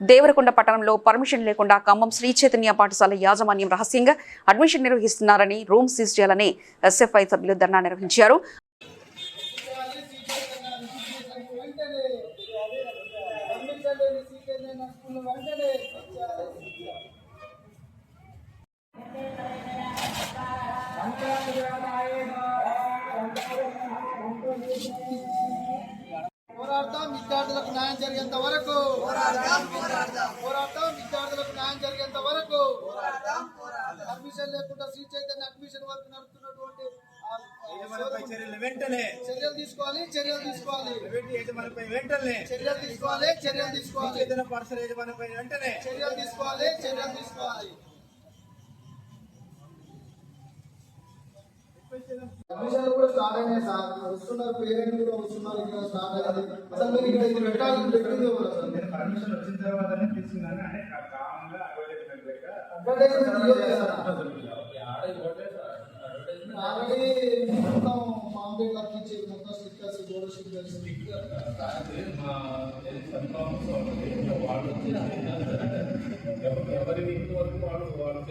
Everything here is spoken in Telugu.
దేవరకొండ పట్టణంలో పర్మిషన్ లేకుండా ఖమ్మం శ్రీ చైతన్య పాఠశాల యాజమాన్యం రహస్యంగా అడ్మిషన్ నిర్వహిస్తున్నారని రూమ్ సీజ్ చేయాలని ఎస్ఎఫ్ఐ సభ్యులు ధర్నా నిర్వహించారు. పోరాడతాం విద్యార్థులకు న్యాయం జరిగేంత వరకు. పోరాడతాం విద్యార్థులకు న్యాయం జరిగేంత వరకు. అడ్మిషన్ లేకుండా శ్రీ చైతన్య అడ్మిషన్ వరకు నడుపుతున్నటువంటి చర్యలు వెంటనే. చర్యలు తీసుకోవాలి చర్యలు తీసుకోవాలి. చర్యలు తీసుకోవాలి చర్యలు తీసుకోవాలి. చర్యలు తీసుకోవాలి చర్యలు తీసుకోవాలి. స్టార్ట్ అయినాయి సార్ వస్తున్నారు పేరెంట్లు కూడా వస్తున్నారు ఇక్కడ స్టార్ట్ అయింది అసలు మీరు ఇక్కడ ఇది పెట్టాలని పెట్టింది ఎవరు అసలు? నేను పర్మిషన్ వచ్చిన తర్వాతనే తీసుకున్నాను అంటే కామన్గా అడ్వర్టైజ్మెంట్ లేక అడ్వర్టైజ్మెంట్ ఇవ్వలేదు సార్ ఆల్రెడీ మొత్తం పాంపే కట్టించి మొత్తం స్టిక్కర్స్ వాళ్ళు వచ్చేసి ఎవరి వరకు వాళ్ళు వాళ్ళు